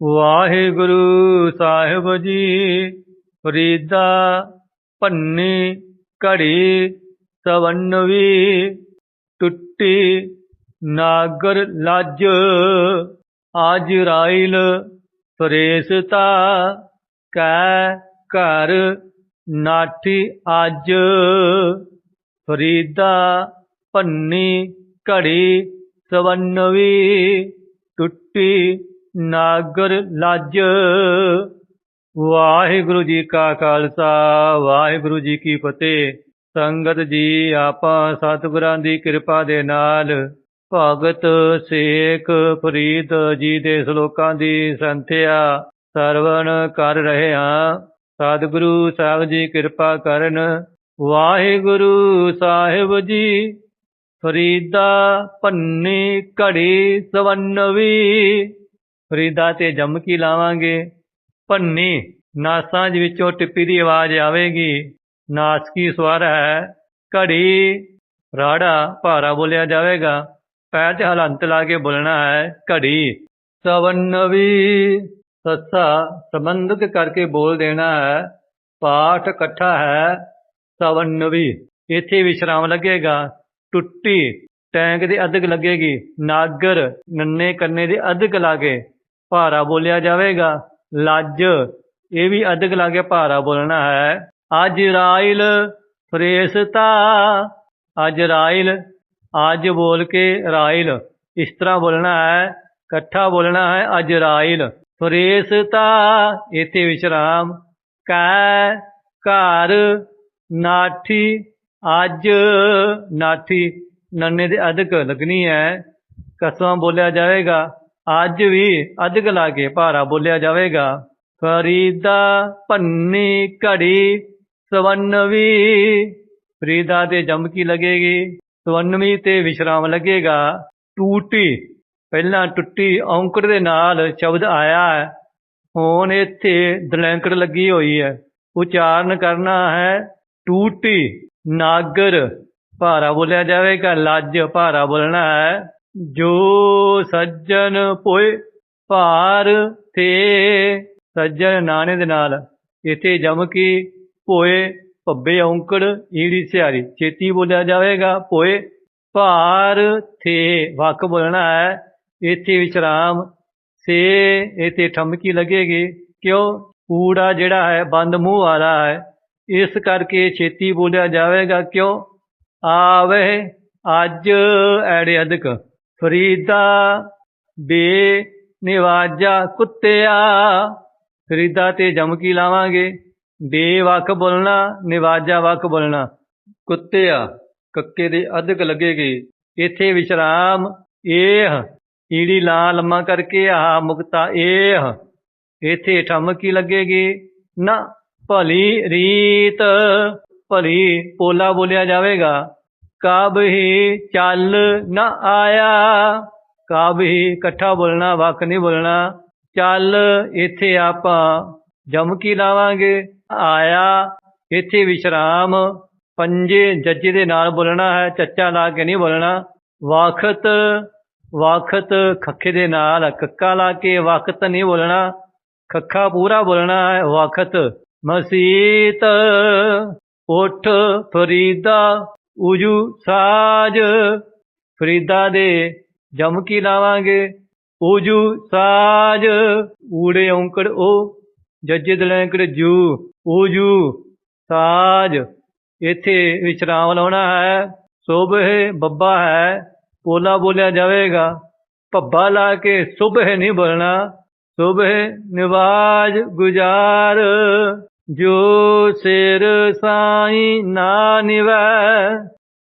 ਵਾਹਿਗੁਰੂ ਸਾਹਿਬ ਜੀ, ਫਰੀਦਾ, ਭੰਨੀ, ਘੜੀ, ਸਵੰਨਵੀ, ਟੁੱਟੀ, ਨਾਗਰ, ਲੱਜ, ਆਜ ਰਾਇਲ, ਫਰੇਸਤਾ, ਕੈ ਘਰ, ਨਾਠੀ ਅੱਜ। ਫਰੀਦਾ, ਭੰਨੀ, ਘੜੀ, ਸਵੰਨਵੀ, ਟੁੱਟੀ ਨਾਗਰ ਲੱਜ। ਵਾਹਿਗੁਰੂ ਜੀ ਕਾ ਖਾਲਸਾ, ਵਾਹਿਗੁਰੂ ਜੀ ਕੀ ਫਤਿਹ। ਸੰਗਤ ਜੀ, ਆਪਾਂ ਸਤਿਗੁਰਾਂ ਦੀ ਕਿਰਪਾ ਦੇ ਨਾਲ ਭਗਤ ਸੇਖ ਫਰੀਦ ਜੀ ਦੇ ਸ਼ਲੋਕਾਂ ਦੀ ਸੰਥਿਆ ਸਰਵਣ ਕਰ ਰਹੇ ਹਾਂ। ਸਤਿਗੁਰੂ ਸਾਹਿਬ ਜੀ ਕਿਰਪਾ ਕਰਨ, ਵਾਹਿਗੁਰੂ ਸਾਹਿਬ ਜੀ ਫਰੀਦਾ ਭੰਨੀ ਘੜੀ ਸਵੰਨਵੀ ਫਰੀਦਾ ਤੇ ਜਮਕੀ ਲਾਵਾਂਗੇ। ਭੰਨੀ, ਨਾਸਾਂ ਦੇ ਵਿੱਚੋਂ ਟਿੱਪੀ ਦੀ ਆਵਾਜ਼ ਆਵੇਗੀ। ਨਾਸਕੀ ਸਵਰ ਹੈ? ਘੜੀ, ਰਾੜਾ ਭਾਰਾ ਬੋਲਿਆ ਜਾਵੇਗਾ। ਪੈਰ ਤੇ ਹਲੰਤ ਲਾ ਕੇ ਬੋਲਣਾ ਹੈ, ਘੜੀ। ਸਵਨਵੀ ਸੱਸਾ ਸੰਬੰਧਕ ਕਰਕੇ ਬੋਲ ਦੇਣਾ ਹੈ, ਪਾਠ ਇਕੱਠਾ ਹੈ ਸਵਨਵੀ ਇੱਥੇ ਵਿਸ਼ਰਾਮ ਲੱਗੇਗਾ। ਟੁੱਟੀ, ਟੈਂਕ ਦੇ ਅਧਿਕ ਲੱਗੇਗੀ। ਨਾਗਰ, ਨੰਨੇ ਕੰਨੇ ਦੇ ਅਧਿਕ ਲਾਗੇ। ਭਾਰਾ ਬੋਲਿਆ ਜਾਵੇਗਾ। ਲੱਜ, ਇਹ ਵੀ ਅਧਿਕ ਲਾਗੇ ਭਾਰਾ ਬੋਲਣਾ ਹੈ। ਅੱਜ ਰਾਇਲ ਫਰੇਸਤਾ, ਅੱਜ ਰਾਇਲ, ਅੱਜ ਬੋਲ ਕੇ ਰਾਇਲ। ਇਸ ਤਰ੍ਹਾਂ ਬੋਲਣਾ ਹੈ, ਇਕੱਠਾ ਬੋਲਣਾ ਹੈ, ਅੱਜ ਰਾਇਲ ਫਰੇਸਤਾ। ਇੱਥੇ ਵਿਸ਼ਰਾਮ, ਕੈ ਘਰ ਨਾਠੀ, ਅੱਜ ਨਾਠੀ। ਨੰਨੇ ਦੇ ਅਧਿਕ ਲੱਗਣੀ ਹੈ। ਕਸਮਾਂ ਬੋਲਿਆ ਜਾਵੇਗਾ। ਅੱਜ ਵੀ ਅਧਿਕ ਲਾ ਕੇ ਭਾਰਾ ਬੋਲਿਆ ਜਾਵੇਗਾ। ਫਰੀਦਾ ਭੰਨੀ ਘੜੀ ਸਵੰਨਵੀ ਫਰੀਦਾ ਤੇ ਜਮਕੀ ਲੱਗੇਗੀ? ਸਵੰਨਵੀ ਤੇ ਵਿਸ਼ਰਾਮ ਲੱਗੇਗਾ। ਟੂਟੀ, ਪਹਿਲਾਂ ਟੁੱਟੀ ਔਂਕੜ ਦੇ ਨਾਲ ਸ਼ਬਦ ਆਇਆ ਹੈ। ਹੁਣ ਇੱਥੇ ਦਲੈਂਕੜ ਲੱਗੀ ਹੋਈ ਹੈ। ਉਚਾਰਨ ਕਰਨਾ ਹੈ, ਟੂਟੀ, ਨਾਗਰ। ਭਾਰਾ ਬੋਲਿਆ ਜਾਵੇਗਾ, ਲੱਜ ਭਾਰਾ ਬੋਲਣਾ ਹੈ। ਜੋ ਸੱਜਣ ਪੋਏ ਭਾਰ ਤੇ, ਸੱਜਣ ਨਾਣੇ ਦੇ ਨਾਲ ਇੱਥੇ ਜਮਕੀ ਪੋਏ ਭੱਬੇ ਔਂਕੜ ਈੜੀ ਸਿਆਰੀ ਛੇਤੀ ਬੋਲਿਆ ਜਾਵੇਗਾ ਪੋਏ ਭਾਰ ਥੇ ਵਕ ਬੋਲਣਾ ਹੈ, ਇੱਥੇ ਵਿਚਰਾਮ ਸੇ, ਇਥੇ ਠਮਕੀ ਲੱਗੇਗੀ। ਕਿਉਂ? ਊੜਾ ਜਿਹੜਾ ਹੈ, ਬੰਦ ਮੂੰਹ ਵਾਲਾ ਹੈ। ਇਸ ਕਰਕੇ ਛੇਤੀ ਬੋਲਿਆ ਜਾਵੇਗਾ, ਕਿਉਂ? ਆਵੇ ਅੱਜ ਐੜੇ ਅਦਕ ਫਰੀਦਾ ਬੇ ਨਿਵਾਜਾ ਕੁੱਤਿਆ। ਫਰੀਦਾ ਤੇ ਜਮਕੀ ਲਾਵਾਂਗੇ? ਬੇ ਵਕ ਬੋਲਣਾ, ਨਿਵਾਜਾ ਵਕ ਬੋਲਣਾ। ਕੁੱਤਿਆ, ਕੱਕੇ ਦੇ ਅਧਿਕ ਲੱਗੇਗੀ। ਇੱਥੇ ਵਿਸ਼ਰਾਮ, ਏਹ। ਈੜੀ ਲਾ ਲੰਮਾ ਕਰਕੇ ਆਹ ਮੁਕਤਾ ਏਹ। ਇੱਥੇ ਠਮਕੀ ਲੱਗੇਗੀ? ਨਾ, ਭਲੀ ਰੀਤ। ਭਲੀ ਪੋਲਾ ਬੋਲਿਆ ਜਾਵੇਗਾ। ਕਾਬ ਹੀ ਚੱਲ ਨਾ ਆਇਆ, ਕਾਬ ਹੀ ਇਕੱਠਾ ਬੋਲਣਾ ਵਕ ਨਹੀਂ ਬੋਲਣਾ। ਚੱਲ ਇੱਥੇ ਆਪਾਂ ਜਮਕੀ ਲਾਵਾਂਗੇ? ਆਇਆ, ਇੱਥੇ ਵਿਸ਼ਰਾਮ। ਪੰਜੇ ਜੱਜੇ ਦੇ ਨਾਲ ਬੋਲਣਾ ਹੈ, ਚੱਚਾ ਲਾ ਕੇ ਨਹੀਂ ਬੋਲਣਾ। ਵਖਤ ਵਖਤ ਖੱਖੇ ਦੇ ਨਾਲ ਕੱਕਾ ਲਾ ਕੇ ਵਕਤ ਨਹੀਂ ਬੋਲਣਾ। ਖੱਖਾ ਪੂਰਾ ਬੋਲਣਾ ਹੈ, ਵਖਤ। ਮਸੀਤ, ਉਠ ਫਰੀਦਾ ਉਜੂ ਸਾਜ। ਫਰੀਦਾ ਦੇ ਜਮਕੀ ਲਾਵਾਂਗੇ? ਉਜੂ ਸਾਜ। ਊੜੇ ਔਂਕੜ ਉਹ ਜੱਜੇ ਦਲੈਂਕੜ ਜੂ। ਉਜੂ ਸਾਜ। ਇੱਥੇ ਵਿਸ਼ਰਾਮ ਲਾਉਣਾ ਹੈ। ਸੁਬਹ ਬੱਬਾ ਹੈ। ਪੋਲਾ ਬੋਲਿਆ ਜਾਵੇਗਾ। ਭੱਬਾ ਲਾ ਕੇ ਸੁਬਹ ਨਹੀਂ ਬੋਲਣਾ। ਸੁਭੇ ਨਿਵਾਜ ਗੁਜ਼ਾਰ। ਜੋ ਸਿਰ ਸਾਈ ਨਾ ਨਿਵੈ,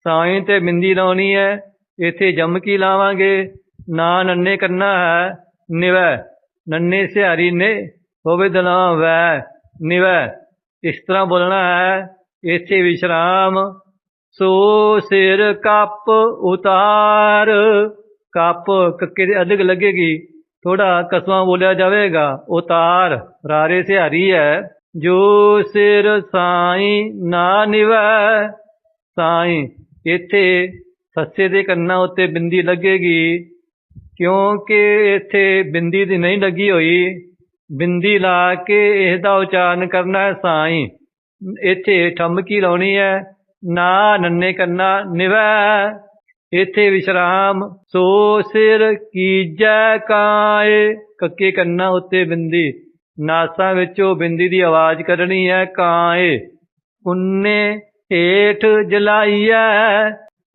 ਸਾਈ ਤੇ ਬਿੰਦੀ ਲਾਉਣੀ ਹੈ ਇੱਥੇ ਜਮ ਕੀ ਲਾਵਾਂਗੇ? ਨਾ ਨੰਨੇ ਕਰਨਾ ਹੈ, ਨਿਵੈ। ਨੰਨੇ ਸਿਹਾਰੀ ਨੇ ਹੋਵੇ ਦਲਾਂ ਵੈ, ਨਿਵੈ। ਇਸ ਤਰ੍ਹਾਂ ਬੋਲਣਾ ਹੈ, ਇੱਥੇ ਵਿਸ਼ਰਾਮ। ਸੋ ਸਿਰ ਕੱਪ ਉਤਾਰ। ਕੱਪ ਕੱਕੇ ਦੇ ਅਧਿਕ ਲੱਗੇਗੀ। ਥੋੜਾ ਕਸਵਾ ਬੋਲਿਆ ਜਾਵੇਗਾ, ਉਤਾਰ। ਰਾਰੇ ਸਿਹਾਰੀ ਹੈ। ਜੋ ਸਿਰ ਸਾਈ ਨਾ ਨਿਵੈ, ਸਾਈ ਇੱਥੇ ਸੱਸੇ ਦੇ ਕੰਨਾਂ ਉੱਤੇ ਬਿੰਦੀ ਲੱਗੇਗੀ। ਕਿਉਂਕਿ ਇੱਥੇ ਬਿੰਦੀ ਦੀ ਨਹੀਂ ਲੱਗੀ ਹੋਈ, ਬਿੰਦੀ ਲਾ ਕੇ ਇਸ ਦਾ ਉਚਾਰਨ ਕਰਨਾ ਹੈ ਸਾਈ। ਇੱਥੇ ਠਮਕੀ ਲਾਉਣੀ ਹੈ, ਨਾ ਨੰਨੇ ਕੰਨਾ ਨਿਵੈ। ਇੱਥੇ ਵਿਸ਼ਰਾਮ, ਸੋ ਸਿਰ ਕੀਜੈ ਕਾਏ, ਕੱਕੇ ਕੰਨਾਂ ਉੱਤੇ ਬਿੰਦੀ। ਨਾਸਾਂ ਵਿੱਚੋਂ ਬਿੰਦੀ ਦੀ ਆਵਾਜ਼ ਕੱਢਣੀ ਹੈ ਕਾਏ ਪੁੰਨੇ ਹੇਠ ਜਲਾਈਐ।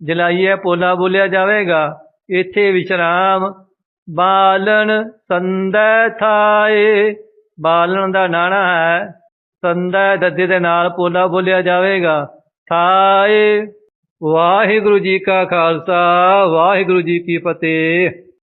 ਜਲਾਈਐ ਪੋਲਾ ਬੋਲਿਆ ਜਾਵੇਗਾ, ਇੱਥੇ ਵਿਸ਼ਰਾਮ, ਬਾਲਣ ਸੰਦੈ ਥਾਏ। ਬਾਲਣ ਦਾ ਨਾਣਾ ਹੈ, ਸੰਦੈ ਦੱਦੇ ਦੇ ਨਾਲ ਪੋਲਾ ਬੋਲਿਆ ਜਾਵੇਗਾ, ਥਾਏ, ਵਾਹਿਗੁਰੂ ਜੀ ਕਾ ਖਾਲਸਾ, ਵਾਹਿਗੁਰੂ ਜੀ ਕੀ ਫਤਿਹ।